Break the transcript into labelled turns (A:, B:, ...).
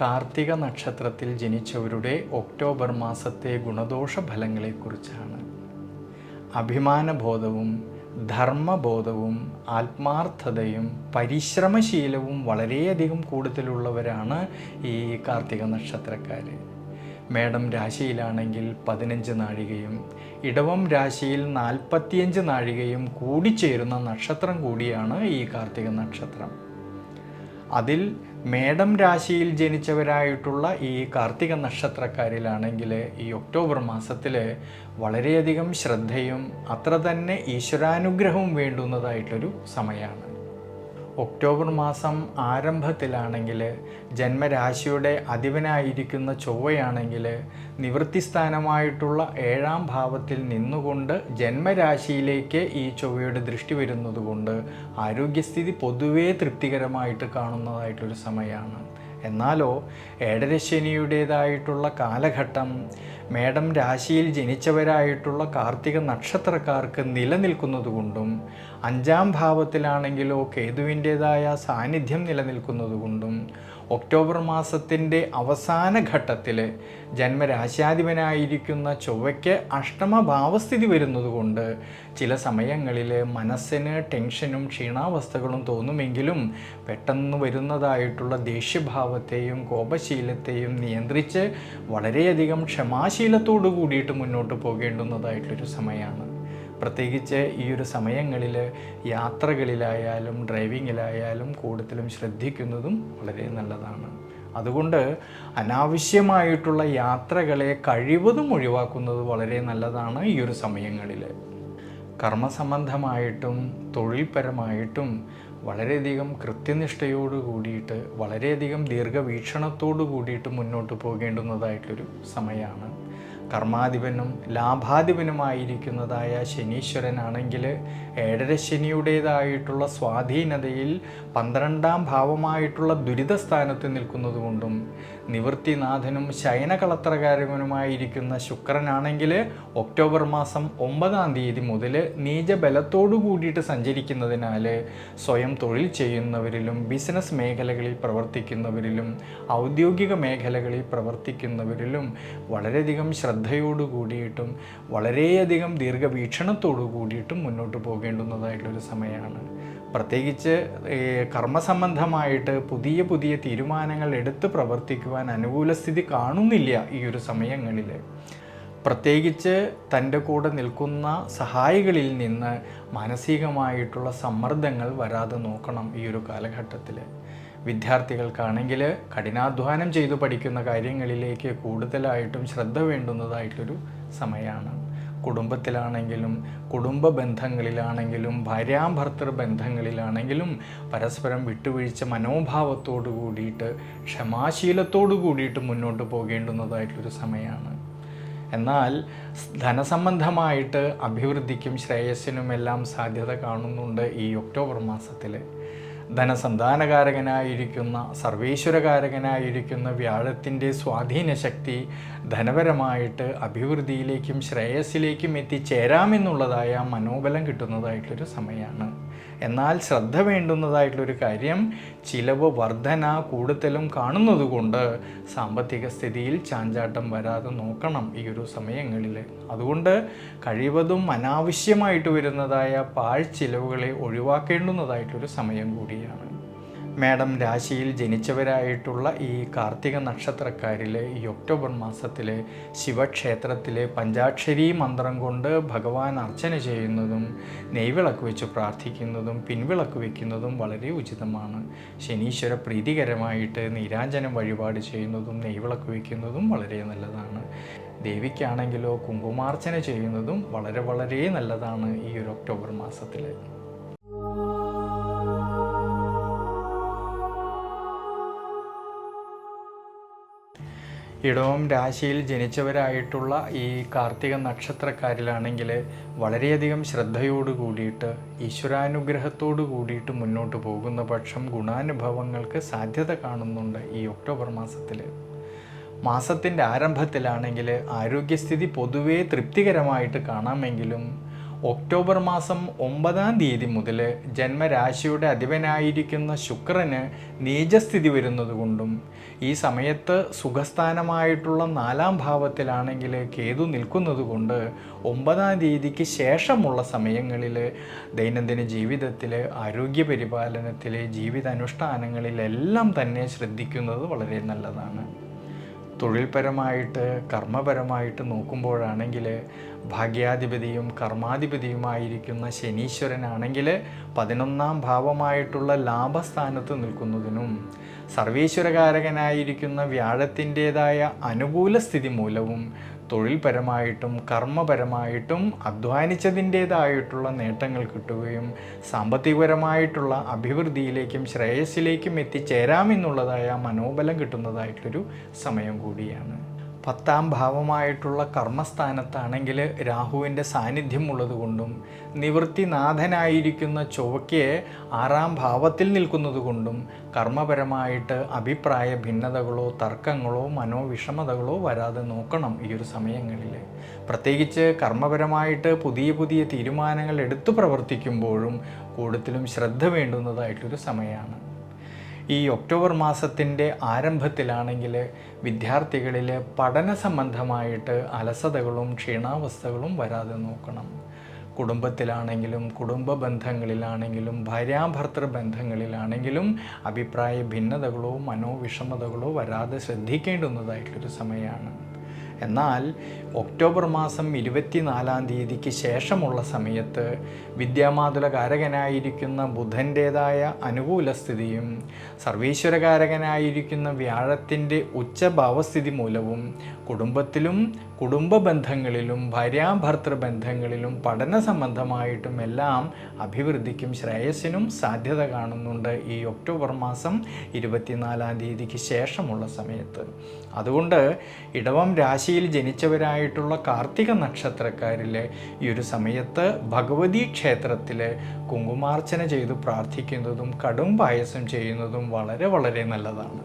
A: കാർത്തിക നക്ഷത്രത്തിൽ ജനിച്ചവരുടെ ഒക്ടോബർ മാസത്തെ ഗുണദോഷ ഫലങ്ങളെക്കുറിച്ചാണ് അഭിമാനബോധവും ധർമ്മബോധവും ആത്മാർത്ഥതയും പരിശ്രമശീലവും വളരെയധികം കൂടുതലുള്ളവരാണ് ഈ കാർത്തിക നക്ഷത്രക്കാർ മേടം രാശിയിലാണെങ്കിൽ പതിനഞ്ച് നാഴികയും ഇടവം രാശിയിൽ നാൽപ്പത്തിയഞ്ച് നാഴികയും കൂടിച്ചേരുന്ന നക്ഷത്രം കൂടിയാണ് ഈ കാർത്തിക നക്ഷത്രം. അതിൽ മേടം രാശിയിൽ ജനിച്ചവരായിട്ടുള്ള ഈ കാർത്തിക നക്ഷത്രക്കാരിലാണെങ്കിൽ ഈ ഒക്ടോബർ മാസത്തിൽ വളരെയധികം ശ്രദ്ധയും അത്ര തന്നെ ഈശ്വരാനുഗ്രഹവും വേണ്ടുന്നതായിട്ടൊരു സമയമാണ്. ഒക്ടോബർ മാസം ആരംഭത്തിലാണെങ്കിൽ ജന്മരാശിയുടെ അധിപനായിരിക്കുന്ന ചൊവ്വയാണെങ്കിൽ നിവൃത്തിസ്ഥാനമായിട്ടുള്ള ഏഴാം ഭാവത്തിൽ നിന്നുകൊണ്ട് ജന്മരാശിയിലേക്ക് ഈ ചൊവ്വയുടെ ദൃഷ്ടി വരുന്നതുകൊണ്ട് ആരോഗ്യസ്ഥിതി പൊതുവേ തൃപ്തികരമായിട്ട് കാണുന്നതായിട്ടൊരു സമയമാണ്. എന്നാലോ ഏഴരശനിയുടേതായിട്ടുള്ള കാലഘട്ടം. മേടം രാശിയിൽ ജനിച്ചവരായിട്ടുള്ള കാർത്തിക നക്ഷത്രക്കാർക്ക് നിലനിൽക്കുന്നതുകൊണ്ടും അഞ്ചാം ഭാവത്തിലാണെങ്കിലോ കേതുവിന്റേതായ സാന്നിധ്യം നിലനിൽക്കുന്നതുകൊണ്ടും ഒക്ടോബർ മാസത്തിന്റെ അവസാന ഘട്ടത്തിൽ ജന്മരാശാധിപനായിരിക്കുന്ന ചൊവ്വയ്ക്ക് അഷ്ടമഭാവസ്ഥിതി വരുന്നതുകൊണ്ട് ചില സമയങ്ങളിൽ മനസ്സിന് ടെൻഷനും ക്ഷീണാവസ്ഥകളും തോന്നുമെങ്കിലും പെട്ടെന്ന് വരുന്നതായിട്ടുള്ള ദേഷ്യഭാവത്തെയും കോപശീലത്തെയും നിയന്ത്രിച്ച് വളരെയധികം ക്ഷമാശീലത്തോടു കൂടിയിട്ട് മുന്നോട്ട് പോകേണ്ടുന്നതായിട്ടൊരു സമയമാണ്. പ്രത്യേകിച്ച് ഈ ഒരു സമയങ്ങളിൽ യാത്രകളിലായാലും ഡ്രൈവിങ്ങിലായാലും കൂടുതലും ശ്രദ്ധിക്കുന്നതും വളരെ നല്ലതാണ്. അതുകൊണ്ട് അനാവശ്യമായിട്ടുള്ള യാത്രകളെ കഴിവതും ഒഴിവാക്കുന്നത് വളരെ നല്ലതാണ് ഈ ഒരു സമയങ്ങളിൽ. കർമ്മസംബന്ധമായിട്ടും തൊഴിൽപരമായിട്ടും വളരെയധികം കൃത്യനിഷ്ഠയോട് കൂടിയിട്ട് വളരെയധികം ദീർഘവീക്ഷണത്തോടു കൂടിയിട്ട് മുന്നോട്ട് പോകേണ്ടുന്നതായിട്ടൊരു സമയമാണ്. കർമാധിപനും ലാഭാധിപനുമായിരിക്കുന്നതായ ശനീശ്വരനാണെങ്കിൽ ഏഴര ശനിയുടേതായിട്ടുള്ള സ്വാധീനതയിൽ പന്ത്രണ്ടാം ഭാവമായിട്ടുള്ള ദുരിതസ്ഥാനത്ത് നിൽക്കുന്നതുകൊണ്ടും നിവൃത്തിനാഥനും ശയനകളത്രകാരനുമായിരിക്കുന്ന ശുക്രനാണെങ്കിൽ ഒക്ടോബർ മാസം ഒമ്പതാം തീയതി മുതൽ നീചബലത്തോടു കൂടിയിട്ട് സഞ്ചരിക്കുന്നതിനാൽ സ്വയം തൊഴിൽ ചെയ്യുന്നവരിലും ബിസിനസ് മേഖലകളിൽ പ്രവർത്തിക്കുന്നവരിലും ഔദ്യോഗിക മേഖലകളിൽ പ്രവർത്തിക്കുന്നവരിലും വളരെയധികം ശ്രദ്ധയോടു കൂടിയിട്ടും വളരെയധികം ദീർഘവീക്ഷണത്തോടു കൂടിയിട്ടും മുന്നോട്ട് പോകേണ്ടുന്നതായിട്ടുള്ളൊരു സമയമാണ്. പ്രത്യേകിച്ച് കർമ്മസംബന്ധമായിട്ട് പുതിയ പുതിയ തീരുമാനങ്ങൾ എടുത്ത് പ്രവർത്തിക്കുവാൻ അനുകൂല സ്ഥിതി കാണുന്നില്ല ഈ ഒരു സമയങ്ങളിൽ പ്രത്യേകിച്ച് തന്റെ കൂടെ നിൽക്കുന്ന സഹായികളിൽ നിന്ന് മാനസികമായിട്ടുള്ള സമ്മർദ്ദങ്ങൾ വരാതെ നോക്കണം ഈ ഒരു കാലഘട്ടത്തിൽ വിദ്യാർത്ഥികൾക്കാണെങ്കിൽ കഠിനാധ്വാനം ചെയ്തു പഠിക്കുന്ന കാര്യങ്ങളിലേക്ക് കൂടുതലായിട്ടും ശ്രദ്ധ വേണ്ടുന്നതായിട്ടൊരു സമയമാണ്. കുടുംബത്തിലാണെങ്കിലും കുടുംബ ബന്ധങ്ങളിലാണെങ്കിലും ഭാര്യാഭർത്തൃ ബന്ധങ്ങളിലാണെങ്കിലും പരസ്പരം വിട്ടുവീഴ്ച മനോഭാവത്തോടു കൂടിയിട്ട് ക്ഷമാശീലത്തോടു കൂടിയിട്ട് മുന്നോട്ട് പോകേണ്ടുന്നതായിട്ടൊരു സമയമാണ്. എന്നാൽ ധനസംബന്ധമായിട്ട് അഭിവൃദ്ധിക്കും ശ്രേയസ്സിനുമെല്ലാം സാധ്യത കാണുന്നുണ്ട് ഈ ഒക്ടോബർ മാസത്തിൽ ധനസന്താനകാരകനായിരിക്കുന്ന സർവേശ്വരകാരകനായിരിക്കുന്ന വ്യാഴത്തിന്റെ സ്വാധീന ശക്തി ധനപരമായിട്ട് അഭിവൃദ്ധിയിലേക്കും ശ്രേയസ്സിലേക്കും എത്തിച്ചേരാമെന്നുള്ളതായ മനോബലം കിട്ടുന്നതായിട്ടൊരു സമയമാണ്. എന്നാൽ ശ്രദ്ധ വേണ്ടുന്നതായിട്ടുള്ളൊരു കാര്യം ചിലവ് വർധന കൂടുതലും കാണുന്നതുകൊണ്ട് സാമ്പത്തിക സ്ഥിതിയിൽ ചാഞ്ചാട്ടം വരാതെ നോക്കണം ഈ ഒരു സമയങ്ങളിൽ. അതുകൊണ്ട് കഴിവതും അനാവശ്യമായിട്ട് വരുന്നതായ പാഴ് ചിലവുകളെ ഒഴിവാക്കേണ്ടുന്നതായിട്ടൊരു സമയം കൂടിയാണ്. മേഡം രാശിയിൽ ജനിച്ചവരായിട്ടുള്ള ഈ കാർത്തിക നക്ഷത്രക്കാരിലെ ഈ ഒക്ടോബർ മാസത്തിലെ ശിവക്ഷേത്രത്തിലെ പഞ്ചാക്ഷരി മന്ത്രം കൊണ്ട് ഭഗവാൻ അർച്ചന ചെയ്യുന്നതും നെയ്വിളക്ക് വെച്ച് പ്രാർത്ഥിക്കുന്നതും പിൻവിളക്ക് വയ്ക്കുന്നതും വളരെ ഉചിതമാണ്. ശനീശ്വര പ്രീതികരമായിട്ട് നീരാഞ്ജനം വഴിപാട് ചെയ്യുന്നതും നെയ്വിളക്ക് വയ്ക്കുന്നതും വളരെ നല്ലതാണ്. ദേവിക്കാണെങ്കിലോ കുങ്കുമാർച്ചന ചെയ്യുന്നതും വളരെ വളരെ നല്ലതാണ് ഈ ഒരു ഒക്ടോബർ മാസത്തിൽ ഇടവം രാശിയിൽ ജനിച്ചവരായിട്ടുള്ള ഈ കാർത്തിക നക്ഷത്രക്കാരിലാണെങ്കിൽ വളരെയധികം ശ്രദ്ധയോട് കൂടിയിട്ട് ഈശ്വരാനുഗ്രഹത്തോട് കൂടിയിട്ട് മുന്നോട്ട് പോകുന്ന പക്ഷം ഗുണാനുഭവങ്ങൾക്ക് സാധ്യത കാണുന്നുണ്ട് ഈ ഒക്ടോബർ മാസത്തിൽ മാസത്തിന്റെ ആരംഭത്തിലാണെങ്കിൽ ആരോഗ്യസ്ഥിതി പൊതുവേ തൃപ്തികരമായിട്ട് കാണാമെങ്കിലും ഒക്ടോബർ മാസം ഒമ്പതാം തീയതി മുതൽ ജന്മരാശിയുടെ അധിപനായിരിക്കുന്ന ശുക്രന് നീചസ്ഥിതി വരുന്നതുകൊണ്ടും ഈ സമയത്ത് സുഖസ്ഥാനമായിട്ടുള്ള നാലാം ഭാവത്തിലാണെങ്കിൽ കേതു നിൽക്കുന്നതുകൊണ്ട് ഒമ്പതാം തീയതിക്ക് ശേഷമുള്ള സമയങ്ങളിൽ ദൈനംദിന ജീവിതത്തിൽ ആരോഗ്യ പരിപാലനത്തിൽ ജീവിതാനുഷ്ഠാനങ്ങളിലെല്ലാം തന്നെ ശ്രദ്ധിക്കുന്നത് വളരെ നല്ലതാണ്. തൊഴിൽപരമായിട്ട് കർമ്മപരമായിട്ട് നോക്കുമ്പോഴാണെങ്കിൽ ഭാഗ്യാധിപതിയും കർമാധിപതിയുമായിരിക്കുന്ന ശനീശ്വരനാണെങ്കിൽ പതിനൊന്നാം ഭാവമായിട്ടുള്ള ലാഭസ്ഥാനത്ത് നിൽക്കുന്നതിനും സർവീശ്വരകാരകനായിരിക്കുന്ന വ്യാഴത്തിന്റേതായ അനുകൂല സ്ഥിതി മൂലവും തൊഴിൽപരമായിട്ടും കർമ്മപരമായിട്ടും അധ്വാനിച്ചതിന്റേതായിട്ടുള്ള നേട്ടങ്ങൾ കിട്ടുകയും സാമ്പത്തികപരമായിട്ടുള്ള അഭിവൃദ്ധിയിലേക്കും ശ്രേയസ്സിലേക്കും എത്തിച്ചേരാമെന്നുള്ളതായ മനോബലം കിട്ടുന്നതായിട്ടൊരു സമയം കൂടിയാണ്. പത്താം ഭാവമായിട്ടുള്ള കർമ്മസ്ഥാനത്താണെങ്കിൽ രാഹുവിന്റെ സാന്നിധ്യം ഉള്ളതുകൊണ്ടും നിവൃത്തിനാഥനായിരിക്കുന്ന ചൊവ്വയ്ക്ക് ആറാം ഭാവത്തിൽ നിൽക്കുന്നതുകൊണ്ടും കർമ്മപരമായിട്ട് അഭിപ്രായ ഭിന്നതകളോ തർക്കങ്ങളോ മനോവിഷമതകളോ വരാതെ നോക്കണം ഈ ഒരു സമയങ്ങളിൽ. പ്രത്യേകിച്ച് കർമ്മപരമായിട്ട് പുതിയ പുതിയ തീരുമാനങ്ങൾ എടുത്തു പ്രവർത്തിക്കുമ്പോഴും കൂടുതലും ശ്രദ്ധ വേണ്ടുന്നതായിട്ടൊരു സമയമാണ്. ഈ ഒക്ടോബർ മാസത്തിന്റെ ആരംഭത്തിലാണെങ്കിൽ വിദ്യാർത്ഥികളിൽ പഠന സംബന്ധമായിട്ട് അലസതകളും ക്ഷീണാവസ്ഥകളും വരാതെ നോക്കണം. കുടുംബത്തിലാണെങ്കിലും കുടുംബ ബന്ധങ്ങളിലാണെങ്കിലും ഭാര്യാഭർത്തൃ ബന്ധങ്ങളിലാണെങ്കിലും അഭിപ്രായ ഭിന്നതകളോ മനോവിഷമതകളോ വരാതെ ശ്രദ്ധിക്കേണ്ടുന്നതായിട്ടൊരു സമയമാണ്. എന്നാൽ ഒക്ടോബർ മാസം ഇരുപത്തിനാലാം തീയതിക്ക് ശേഷമുള്ള സമയത്ത് വിദ്യാമാതുലകാരകനായിരിക്കുന്ന ബുധന്റേതായ അനുകൂല സ്ഥിതിയും സർവീശ്വരകാരകനായിരിക്കുന്ന വ്യാഴത്തിന്റെ ഉച്ചഭാവസ്ഥിതി മൂലവും കുടുംബത്തിലും കുടുംബ ബന്ധങ്ങളിലും ഭാര്യാഭർത്തൃ ബന്ധങ്ങളിലും പഠന സംബന്ധമായിട്ടും എല്ലാം അഭിവൃദ്ധിക്കും ശ്രേയസ്സിനും സാധ്യത കാണുന്നുണ്ട് ഈ ഒക്ടോബർ മാസം ഇരുപത്തിനാലാം തീയതിക്ക് ശേഷമുള്ള സമയത്ത്. അതുകൊണ്ട് ഇടവം രാശിയിൽ ജനിച്ചവരായിട്ടുള്ള കാർത്തിക നക്ഷത്രക്കാരിലെ ഈ ഒരു സമയത്ത് ഭഗവതി ക്ഷേത്രത്തിൽ കുങ്കുമാർച്ചന ചെയ്ത് പ്രാർത്ഥിക്കുന്നതും കടും പായസം ചെയ്യുന്നതും വളരെ വളരെ നല്ലതാണ്.